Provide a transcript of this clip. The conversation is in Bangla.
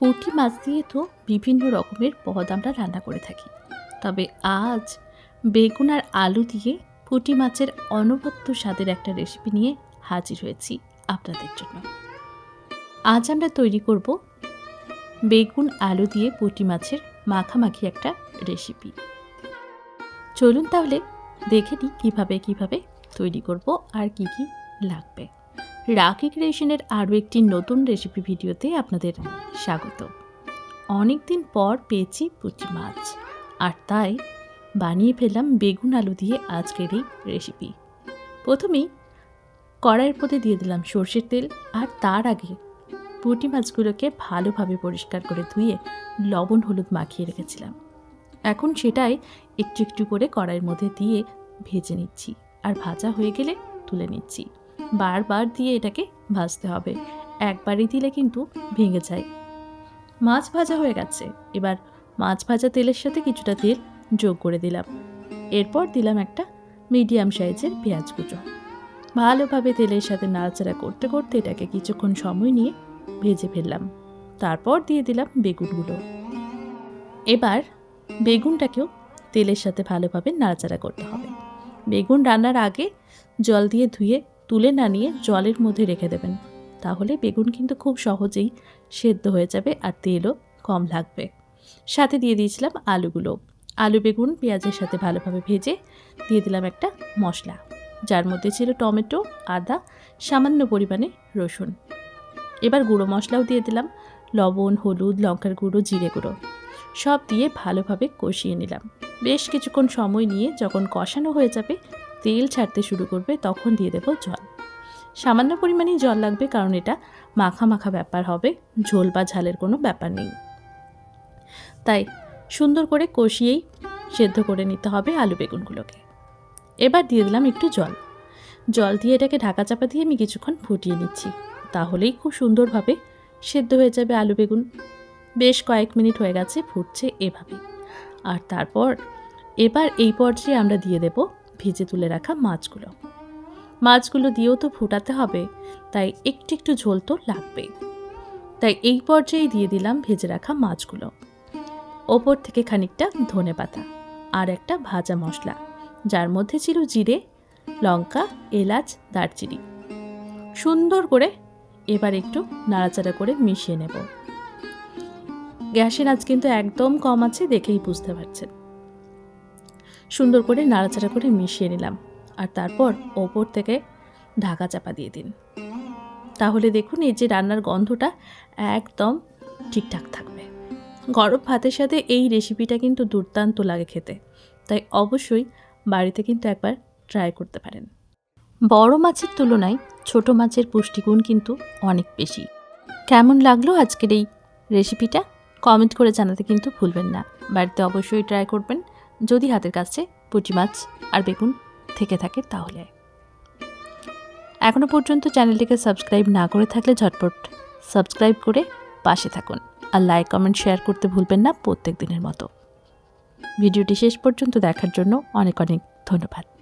পুঁটি মাছ দিয়ে তো বিভিন্ন রকমের পদ আমরা রান্না করে থাকি। তবে আজ বেগুন আর আলু দিয়ে পুঁটি মাছের অনবদ্য স্বাদের একটা রেসিপি নিয়ে হাজির হয়েছি আপনাদের জন্য। আজ আমরা তৈরি করব বেগুন আলু দিয়ে পুঁটি মাছের মাখামাখি একটা রেসিপি চলুন তাহলে দেখে নিই কীভাবে কীভাবে তৈরি করব আর কি কি লাগবে। রাকি ক্রিয়েশনের আরও একটি নতুন রেসিপি ভিডিওতে আপনাদের স্বাগত। অনেক দিন পর পেয়েছি পুঁটি মাছ। আর তাই বানিয়ে ফেললাম বেগুন আলু দিয়ে আজকের এই রেসিপি প্রথমেই কড়াইয়ের মধ্যে দিয়ে দিলাম সর্ষের তেল আর তার আগে পুঁটি মাছগুলোকে ভালোভাবে পরিষ্কার করে ধুয়ে লবণ হলুদ মাখিয়ে রেখেছিলাম। এখন সেটাই একটু একটু করে কড়াইয়ের মধ্যে দিয়ে ভেজে নিচ্ছি। আর ভাজা হয়ে গেলে তুলে নিচ্ছি। বারবার দিয়ে এটাকে ভাজতে হবে। একবারই দিলে কিন্তু ভেঙে যায়। মাছ ভাজা হয়ে গেছে। এবার মাছ ভাজা তেলের সাথে কিছুটা তেল যোগ করে দিলাম। এরপর দিলাম একটা মিডিয়াম সাইজের পেঁয়াজ কুচো। ভালোভাবে তেলের সাথে নাড়াচাড়া করতে করতে এটাকে কিছুক্ষণ সময় নিয়ে ভেজে ফেললাম। তারপর দিয়ে দিলাম বেগুনগুলো। এবার বেগুনটাকেও তেলের সাথে ভালোভাবে নাড়াচাড়া করতে হবে। বেগুন রান্নার আগে জল দিয়ে ধুয়ে তুলে না নিয়ে জলের মধ্যে রেখে দেবেন। তাহলে বেগুন কিন্তু খুব সহজেই সেদ্ধ হয়ে যাবে আর তেলও কম লাগবে। সাথে দিয়ে দিয়েছিলাম আলুগুলো। আলু, বেগুন, পেঁয়াজের সাথে ভালোভাবে ভেজে দিয়ে দিলাম একটা মশলা, যার মধ্যে ছিল টমেটো, আদা, সামান্য পরিমাণে রসুন। এবার গুঁড়ো মশলাও দিয়ে দিলাম, লবণ, হলুদ, লঙ্কার গুঁড়ো, জিরে গুঁড়ো। সব দিয়ে ভালোভাবে কষিয়ে নিলাম। বেশ কিছুক্ষণ সময় নিয়ে যখন কষানো হয়ে যাবে তেল ছাড়তে শুরু করবে, তখন দিয়ে দেবো জল। সামান্য পরিমাণেই জল লাগবে, কারণ এটা মাখা মাখা ব্যাপার হবে, ঝোল বা ঝালের কোনো ব্যাপার নেই। তাই সুন্দর করে কষিয়েই সেদ্ধ করে নিতে হবে আলু বেগুনগুলোকে। এবার দিয়ে দিলাম একটু জল। জল দিয়ে এটাকে ঢাকা চাপা দিয়ে আমি কিছুক্ষণ ফুটিয়ে নিচ্ছি। তাহলেই খুব সুন্দরভাবে সেদ্ধ হয়ে যাবে আলু বেগুন। বেশ কয়েক মিনিট হয়ে গেছে, ফুটছে এভাবে। আর তারপর এবার এই পর্যায়ে আমরা দিয়ে দেব ভেজে তুলে রাখা মাছগুলো। মাছগুলো দিয়েও তো ফুটাতে হবে, তাই একটু একটু ঝোল তো লাগবেই। তাই এই পর্যায়ে দিয়ে দিলাম ভেজে রাখা মাছগুলো। ওপর থেকে খানিকটা ধনে পাতা আর একটা ভাজা মশলা, যার মধ্যে ছিল জিরে, লঙ্কা, এলাচ, দারচিনি। সুন্দর করে এবার একটু নাড়াচাড়া করে মিশিয়ে নেব। গ্যাসের আজ কিন্তু একদম কম আছে, দেখেই বুঝতে পারছেন। সুন্দর করে নাড়াচাড়া করে মিশিয়ে নিলাম। আর তারপর ওপর থেকে ঢাকা চাপা দিয়ে দিন। তাহলে দেখুন এই যে রান্নার গন্ধটা একদম ঠিকঠাক থাকবে। গরম ভাতের সাথে এই রেসিপিটা কিন্তু দুর্দান্ত লাগে খেতে। তাই অবশ্যই বাড়িতে কিন্তু একবার ট্রাই করতে পারেন। বড় মাছের তুলনায় ছোট মাছের পুষ্টিগুণ কিন্তু অনেক বেশি। কেমন লাগল আজকের এই রেসিপিটা কমেন্ট করে জানাতে কিন্তু ভুলবেন না। বাড়িতে অবশ্যই ট্রাই করবেন। যদি হাতের কাছে পুঁটি মাছ আর বেগুন থেকে থাকে তাহলে। এখনও পর্যন্ত চ্যানেলটিকে সাবস্ক্রাইব না করে থাকলে ঝটপট সাবস্ক্রাইব করে পাশে থাকুন আর লাইক, কমেন্ট, শেয়ার করতে ভুলবেন না প্রত্যেক দিনের মতো। ভিডিওটি শেষ পর্যন্ত দেখার জন্য অনেক অনেক ধন্যবাদ।